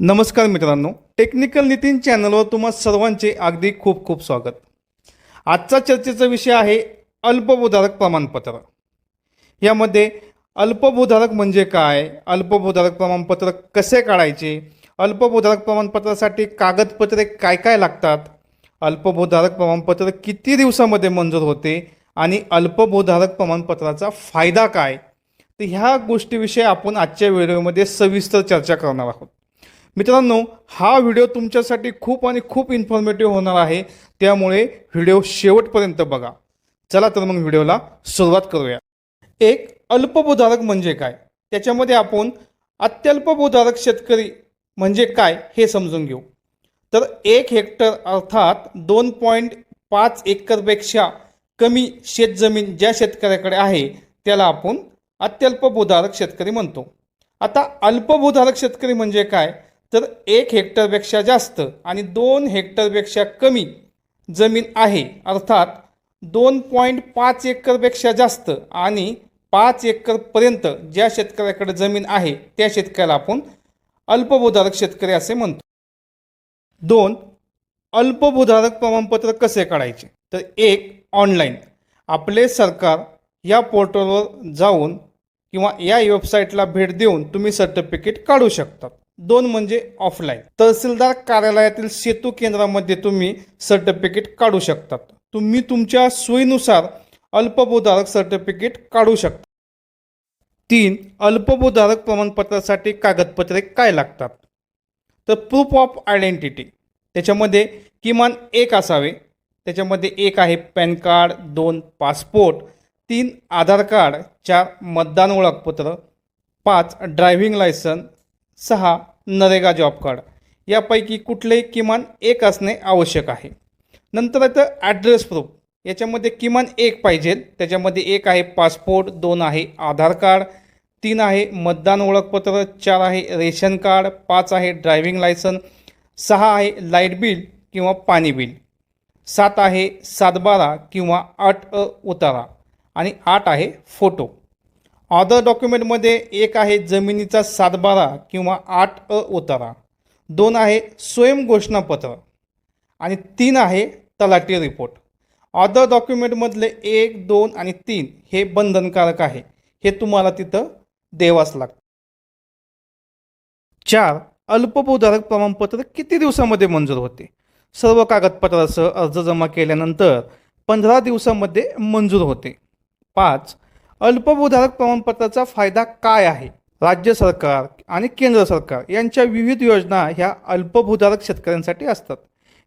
नमस्कार मित्रांनो. टेक्निकल नितीन चॅनलवर तुम्हा सर्वांचे अगदी खूप खूप स्वागत. आजचा चर्चेचा विषय आहे अल्पभूधारक प्रमाणपत्र. यामध्ये अल्पभूधारक म्हणजे काय? अल्पभूधारक प्रमाणपत्र कसे काढायचे? अल्पभूधारक प्रमाणपत्रासाठी कागदपत्रे काय काय लागतात? अल्पभूधारक प्रमाणपत्र किती दिवसामध्ये मंजूर होते? आणि अल्पभूधारक प्रमाणपत्राचा फायदा काय? तर ह्या गोष्टीविषयी आपण आजच्या व्हिडिओमध्ये सविस्तर चर्चा करणार आहोत. मित्रांनो हा व्हिडिओ तुमच्यासाठी खूप आणि खूप इन्फॉर्मेटिव्ह होणार आहे. त्यामुळे व्हिडिओ शेवटपर्यंत बघा. चला तर मग व्हिडिओला सुरुवात करूया. एक अल्पभूधारक म्हणजे काय? त्याच्यामध्ये आपण अत्यल्पभूधारक शेतकरी म्हणजे काय हे समजून घेऊ. तर एक हेक्टर अर्थात दोन पॉईंट पाच एकरपेक्षा कमी शेतजमीन ज्या शेतकऱ्याकडे आहे त्याला आपण अत्यल्पभूधारक शेतकरी म्हणतो. आता अल्पभूधारक शेतकरी म्हणजे काय? तर एक हेक्टरपेक्षा जास्त आणि दोन हेक्टरपेक्षा कमी जमीन आहे. अर्थात दोन पॉईंट पाच एकरपेक्षा जास्त आणि पाच एकरपर्यंत ज्या शेतकऱ्याकडे जमीन आहे त्या शेतकऱ्याला आपण अल्पभूधारक शेतकरी असे म्हणतो. दोन अल्पभूधारक प्रमाणपत्र कसे काढायचे? तर एक ऑनलाईन. आपले सरकार या पोर्टलवर जाऊन किंवा या वेबसाईटला भेट देऊन तुम्ही सर्टिफिकेट काढू शकतात. दोन म्हणजे ऑफलाईन तहसीलदार कार्यालयातील सेतू केंद्रामध्ये तुम्ही सर्टिफिकेट काढू शकतात. तुम्ही तुमच्या सोयीनुसार अल्पभूधारक सर्टिफिकेट काढू शकता. तीन अल्पभूधारक प्रमाणपत्रासाठी कागदपत्रे काय लागतात? तर प्रूफ ऑफ आयडेंटिटी त्याच्यामध्ये किमान एक असावे. त्याच्यामध्ये एक आहे पॅन कार्ड दोन पासपोर्ट तीन आधार कार्ड चार मतदान ओळखपत्र पाच ड्रायव्हिंग लायसन सहा नरेगा जॉब कार्ड. यापैकी कुठलेही किमान एक असणे आवश्यक आहे. नंतर येतं ॲड्रेस प्रूफ याच्यामध्ये किमान एक पाहिजे. त्याच्यामध्ये एक आहे पासपोर्ट दोन आहे आधार कार्ड तीन आहे मतदान ओळखपत्र चार आहे रेशन कार्ड पाच आहे ड्रायव्हिंग लायसन सहा आहे लाइट बिल किंवा पाणी बिल सात आहे सातबारा किंवा आठ अ उतारा आणि आठ आहे फोटो ऑदर डॉक्युमेंटमध्ये एक आहे जमिनीचा सातबारा किंवा आठ अ उतारा. दोन आहे स्वयंघोषणापत्र आणि तीन आहे तलाठी रिपोर्ट ऑदर डॉक्युमेंटमधले एक दोन आणि तीन हे बंधनकारक आहे. हे तुम्हाला तिथं द्यावाच लागतं चार अल्पभूधारक प्रमाणपत्र किती दिवसामध्ये मंजूर होते? सर्व कागदपत्रासह अर्ज जमा केल्यानंतर पंधरा दिवसामध्ये मंजूर होते. पाच अल्पभूधारक प्रमाणपत्राचा फायदा काय आहे? राज्य सरकार आणि केंद्र सरकार यांच्या विविध योजना ह्या अल्पभूधारक शेतकऱ्यांसाठी असतात.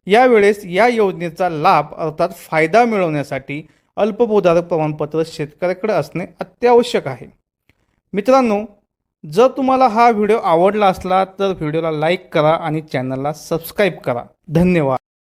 यावेळेस या योजनेचा लाभ अर्थात फायदा मिळवण्यासाठी अल्पभूधारक प्रमाणपत्र शेतकऱ्याकडे असणे अत्यावश्यक आहे. मित्रांनो जर तुम्हाला हा व्हिडिओ आवडला असला तर व्हिडिओला लाईक करा आणि चॅनलला सबस्क्राईब करा. धन्यवाद.